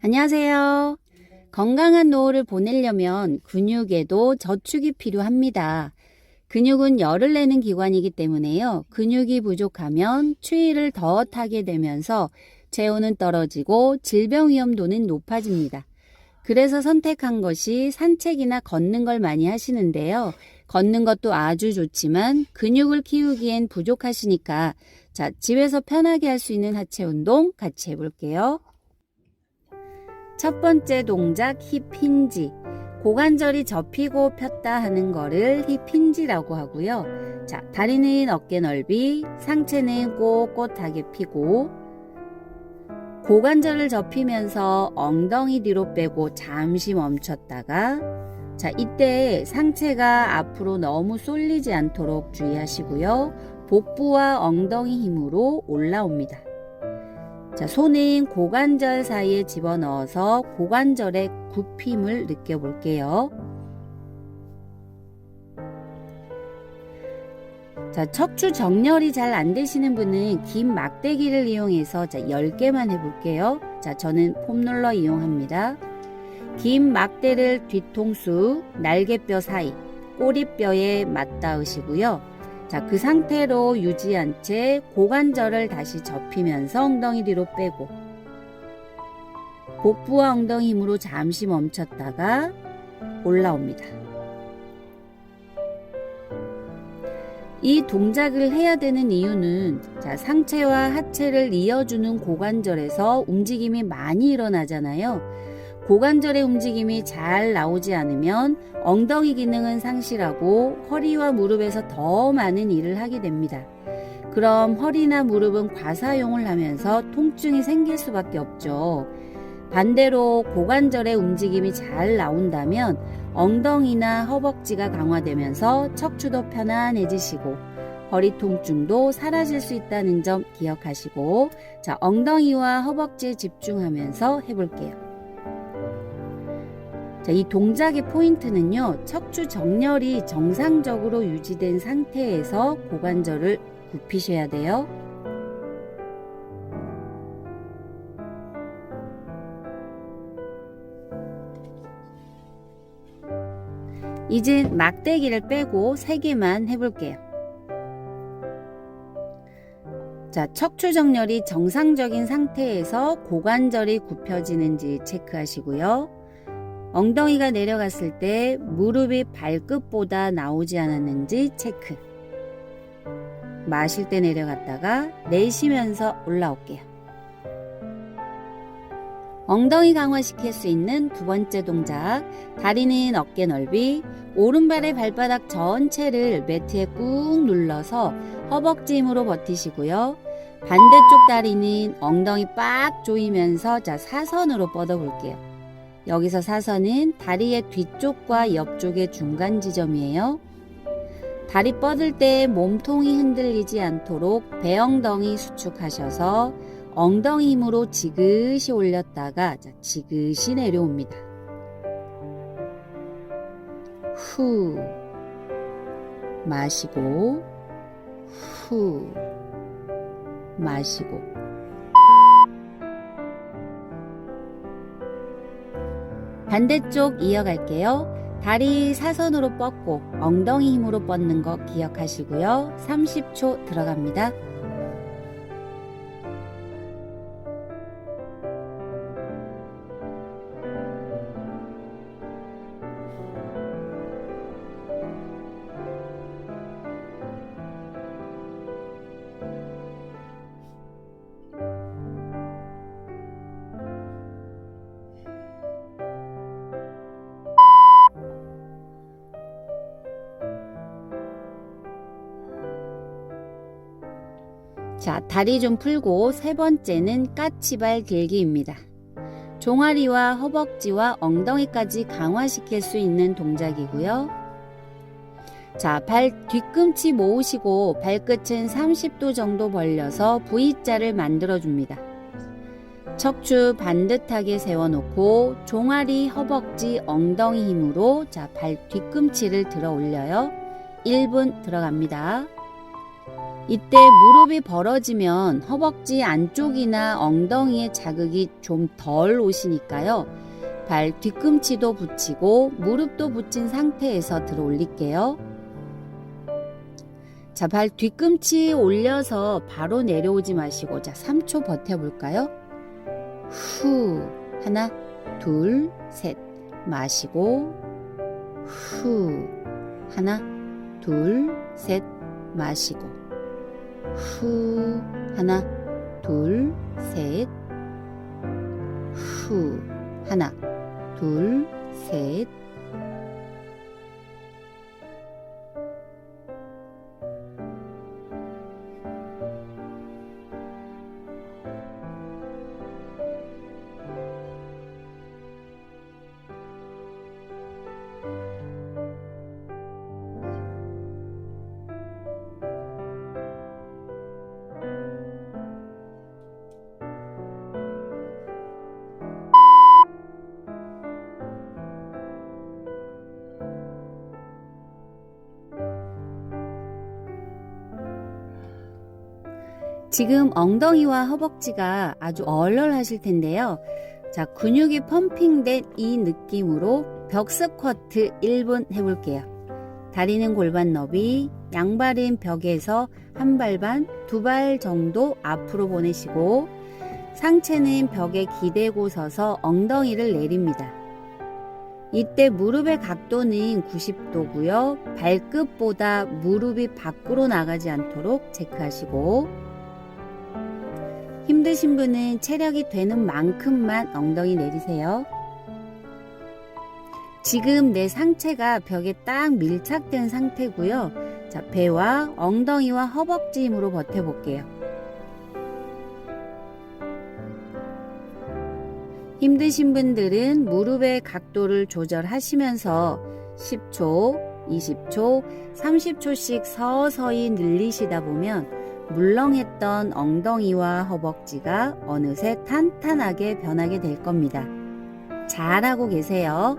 안녕하세요. 건강한 노후를 보내려면 근육에도 저축이 필요합니다. 근육은 열을 내는 기관이기 때문에요. 근육이 부족하면 추위를 더 타게 되면서 체온은 떨어지고 질병 위험도는 높아집니다. 그래서 선택한 것이 산책이나 걷는 걸 많이 하시는데요. 걷는 것도 아주 좋지만 근육을 키우기엔 부족하시니까 자, 집에서 편하게 할 수 있는 하체 운동 같이 해볼게요. 첫 번째 동작 힙 힌지. 고관절이 접히고 폈다 하는 거를 힙 힌지라고 하고요. 자, 다리는 어깨 넓이, 상체는 꼿꼿하게 피고 고관절을 접히면서 엉덩이 뒤로 빼고 잠시 멈췄다가 자, 이때 상체가 앞으로 너무 쏠리지 않도록 주의하시고요. 복부와 엉덩이 힘으로 올라옵니다. 자, 손은 고관절 사이에 집어넣어서 고관절의 굽힘을 느껴볼게요. 자, 척추 정렬이 잘 안 되시는 분은 긴 막대기를 이용해서 자, 10개만 해볼게요. 자, 저는 폼롤러 이용합니다. 긴 막대를 뒤통수, 날개뼈 사이, 꼬리뼈에 맞닿으시고요. 자, 그 상태로 유지한 채 고관절을 다시 접히면서 엉덩이 뒤로 빼고 복부와 엉덩이 힘으로 잠시 멈췄다가 올라옵니다. 이 동작을 해야 되는 이유는 자, 상체와 하체를 이어주는 고관절에서 움직임이 많이 일어나잖아요. 고관절의 움직임이 잘 나오지 않으면 엉덩이 기능은 상실하고 허리와 무릎에서 더 많은 일을 하게 됩니다. 그럼 허리나 무릎은 과사용을 하면서 통증이 생길 수밖에 없죠. 반대로 고관절의 움직임이 잘 나온다면 엉덩이나 허벅지가 강화되면서 척추도 편안해지시고 허리 통증도 사라질 수 있다는 점 기억하시고 자, 엉덩이와 허벅지에 집중하면서 해볼게요. 자, 이 동작의 포인트는요, 척추 정렬이 정상적으로 유지된 상태에서 고관절을 굽히셔야 돼요. 이제 막대기를 빼고 3개만 해볼게요. 자, 척추 정렬이 정상적인 상태에서 고관절이 굽혀지는지 체크하시고요. 엉덩이가 내려갔을 때 무릎이 발끝보다 나오지 않았는지 체크. 마실 때 내려갔다가 내쉬면서 올라올게요. 엉덩이 강화시킬 수 있는 두 번째 동작. 다리는 어깨 넓이, 오른발의 발바닥 전체를 매트에 꾹 눌러서 허벅지 힘으로 버티시고요. 반대쪽 다리는 엉덩이 빡 조이면서 자 사선으로 뻗어 볼게요. 여기서 사선은 다리의 뒤쪽과 옆쪽의 중간 지점이에요. 다리 뻗을 때 몸통이 흔들리지 않도록 배엉덩이 수축하셔서 엉덩이 힘으로 지그시 올렸다가 자, 지그시 내려옵니다. 후 마시고 후 마시고 반대쪽 이어갈게요. 다리 사선으로 뻗고 엉덩이 힘으로 뻗는 거 기억하시고요. 30초 들어갑니다. 자, 다리 좀 풀고 세 번째는 까치발 길기입니다. 종아리와 허벅지와 엉덩이까지 강화시킬 수 있는 동작이고요. 자, 발 뒤꿈치 모으시고 발끝은 30도 정도 벌려서 V자를 만들어 줍니다. 척추 반듯하게 세워놓고 종아리, 허벅지, 엉덩이 힘으로 자, 발 뒤꿈치를 들어 올려요. 1분 들어갑니다. 이때 무릎이 벌어지면 허벅지 안쪽이나 엉덩이에 자극이 좀 덜 오시니까요. 발 뒤꿈치도 붙이고 무릎도 붙인 상태에서 들어 올릴게요. 자, 발 뒤꿈치 올려서 바로 내려오지 마시고 자, 3초 버텨볼까요? 후. 하나, 둘, 셋. 마시고 후. 하나, 둘, 셋. 마시고 후. 하나, 둘, 셋. 후. 하나, 둘, 셋. 지금 엉덩이와 허벅지가 아주 얼얼하실 텐데요. 자, 근육이 펌핑된 이 느낌으로 벽 스쿼트 1분 해볼게요. 다리는 골반 너비, 양발은 벽에서 한 발 반, 두 발 정도 앞으로 보내시고 상체는 벽에 기대고 서서 엉덩이를 내립니다. 이때 무릎의 각도는 90도고요. 발끝보다 무릎이 밖으로 나가지 않도록 체크하시고 힘드신 분은 체력이 되는 만큼만 엉덩이 내리세요. 지금 내 상체가 벽에 딱 밀착된 상태고요. 자, 배와 엉덩이와 허벅지 힘으로 버텨볼게요. 힘드신 분들은 무릎의 각도를 조절하시면서 10초, 20초, 30초씩 서서히 늘리시다 보면 물렁했던 엉덩이와 허벅지가 어느새 탄탄하게 변하게 될 겁니다. 잘하고 계세요.